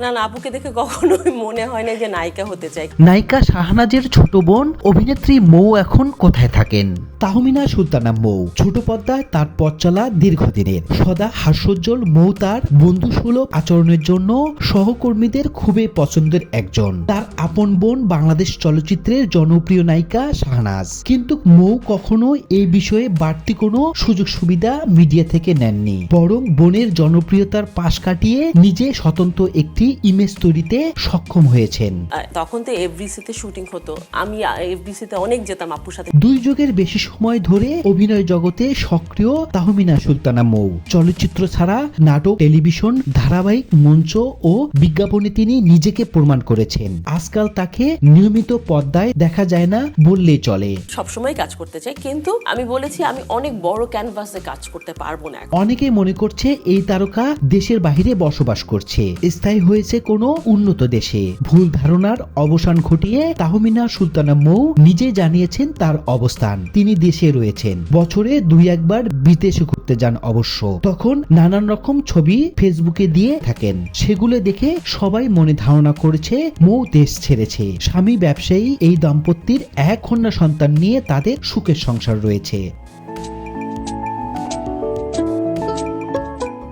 না না দেখে কখনোই মনে হয় না যে নায়িকা হতে চাই। নায়িকা শাহনাজের ছোট বোন, অভিনেত্রী মৌ এখন কোথায় থাকেন? তাহমিনা সুলতানা মৌ। ছোট পর্দায় তার পথ চলা দীর্ঘদিনের। সদা হাস্যোজ্জ্বল মৌ তার বন্ধুসুলভ আচরণের জন্য সহকর্মীদের খুবই পছন্দের একজন। তার আপন বোন বাংলাদেশ চলচ্চিত্রের জনপ্রিয় নায়িকা শাহনাজ। কিন্তু মৌ কখনো এই বিষয়ে বাড়তি কোনো সুযোগ সুবিধা মিডিয়া থেকে নেননি। বরং বোনের জনপ্রিয়তার পাশ কাটিয়ে নিজে স্বতন্ত্র একটি ইমেজ তৈরিতে সক্ষম হয়েছেন। তখন তো এফবিসিতে শুটিং হতো। আমি এফবিসিতে অনেক যেতাম আপুর সাথে। দুই যুগের বেশি সময় ধরে অভিনয় জগতে সক্রিয় তাহমিনা সুলতানা মৌ। চলচ্চিত্র ছাড়া নাটক টেলিভিশন ধারাবাহিক মঞ্চ ও বিজ্ঞাপনে তিনি নিজেকে প্রমাণ করেছেন। আজকাল তাকে নিয়মিত পর্দায় দেখা যায় না বললেই চলে। সবসময় কাজ করতে চাই কিন্তু আমি বলেছি আমি অনেক বড় ক্যানভাসে কাজ করতে পারব না। অনেকে মনে করছে এই তারকা দেশের বাইরে বসবাস করছে। স্থায়ী হয়েছে কোনো উন্নত দেশে। ভুল ধারণার অবসান ঘটিয়ে তাহমিনা সুলতানা মৌ নিজে জানিয়েছেন তার অবস্থান। তিনি দেশে রয়েছেন। বছরে দুই একবার বিদেশে ঘুরতে যান অবশ্য। তখন নানান রকম ছবি ফেসবুকে দিয়ে থাকেন। সেগুলো দেখে সবাই মনে ধারণা করেছে, মৌ দেশ ছেড়েছে। স্বামী ব্যবসায়ী এই দম্পতির এক কন্যা সন্তান নিয়ে তাদের সুখের সংসার রয়েছে।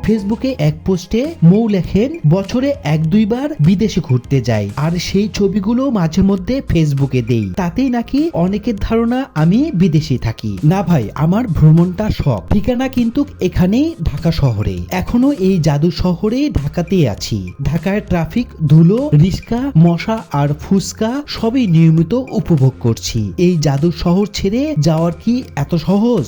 ফেসবুকে এক পোস্টে মৌ লেখেন, বছরে এক দুইবার বিদেশে ঘুরতে যাই। আর সেই ছবিগুলো মাঝে মধ্যে ফেসবুকে দেই। তাতেই নাকি অনেকের ধারণা আমি বিদেশে থাকি। না ভাই, আমার ভ্রমণটা শখ ঠিকানা কিন্তু এখানেই ঢাকা শহরে। এখনও এই জাদু শহরে ঢাকাতেই আছি। ঢাকায় ট্রাফিক, ধুলো রিস্কা মশা আর ফুসকা সবই নিয়মিত উপভোগ করছি। এই জাদু শহর ছেড়ে যাওয়ার কি এত সহজ?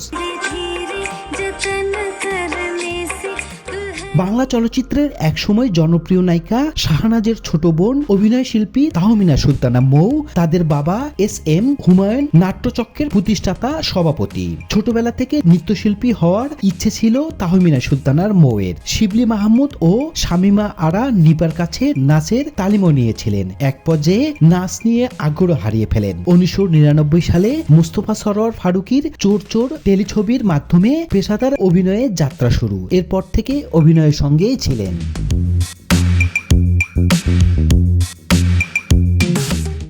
বাংলা চলচ্চিত্রের একসময় জনপ্রিয় নায়িকা শাহনাজের ছোট বোন অভিনয় শিল্পী তাহমিনা সুলতানা মৌ, তাদের বাবা এস এম হুমায়ুন, নাট্যচক্রের প্রতিষ্ঠাতা সভাপতি। ছোটবেলা থেকে নৃত্যশিল্পী হওয়ার ইচ্ছে ছিল তাহমিনা সুলতানার মৌয়ের। শিবলি মাহমুদ ও শামিমা আরা নিপার কাছে নাচের তালিমও নিয়েছিলেন। এক পর্যায়ে নাচ নিয়ে আগ্রহ হারিয়ে ফেলেন। উনিশশো নিরানব্বই সালে মুস্তফা সরোয়ার ফারুকির চোর চোর টেলিছবির মাধ্যমে পেশাদার অভিনয়ে যাত্রা শুরু। এরপর থেকে অভিনয়ের সঙ্গেই ছিলেন।